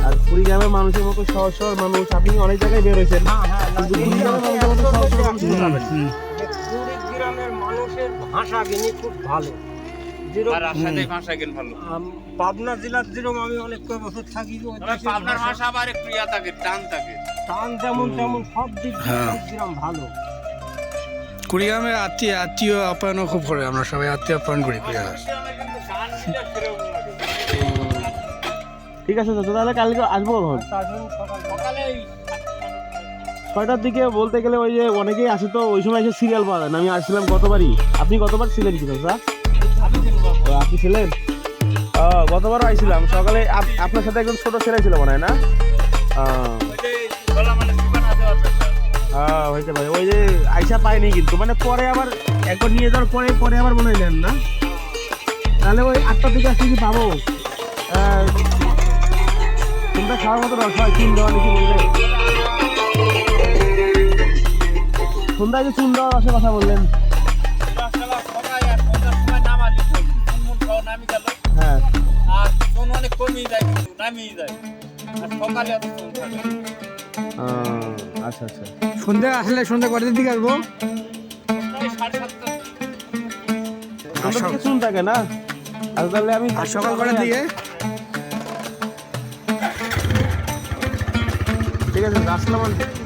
আর কুড়িগ্রামের মানুষের মতো সহজ সরল মানুষ আপনি অনেক জায়গায় বের হয়েছেন। হ্যাঁ হ্যাঁ কিন্তু কুড়িগ্রামের মানুষের সহজ। কুড়িগ্রামের ভাষা খুব ভালো। পাবনা জেলার যেরকম আমি অনেক বছর থাকি পাবনার ভাষা- আবার একটু ইয়া থাকে টান থাকে। টান যেমন তেমন সব দিক হ্যাঁ। কুড়িগ্রাম ভালো। কুড়িগ্রামে আত্মীয় আত্মীয় আপ্যায়নও খুব করে আমরা সবাই আত্মীয় আপ্যায়ন করি কুড়িগ্রামে ঠিক আছে, চাচা, তাহলে কালকে আসব কখন? ছয়টার দিকে বলতে গেলে ওই যে অনেকেই আসে তো, ওই সময় এসে সিরিয়াল পাওয়া যায় না, আমি আসছিলাম গতবারই। আপনি গতবার ছিলেন কি চাচা? আপনি ছিলেন? গতবারও আইছিলাম। সকালে আপনার সাথে একজন ছোট ছেলে ছিল মনে হয়, না। হ্যাঁ হইতে পারে ওই যে আইসা পাইনি কিন্তু মানে পরে আবার একবার নিয়ে যাওয়ার পরে পরে আবার মনে নেন না? তাহলে ওই আটটার দিকে আসলে কি পাবো তোমরা খাওয়ার মতো রস হয় চুন দেওয়া নাকি বললে সন্ধ্যায় যে চুন দেওয়ার রসের কথা বললেন। হ্যাঁ আর চুন অনেক কমিয়ে যায় নামিয়ে যায়। আর সকালে অত চুন থাকে আচ্ছা আচ্ছা সন্ধ্যা আসলে সন্ধ্যা কটার দিকে আসব সাড়ে সাতটা। চুন থাকে না তাহলে আমি আর সকাল কটার দিকে? ঠিক আছে আলাইকুম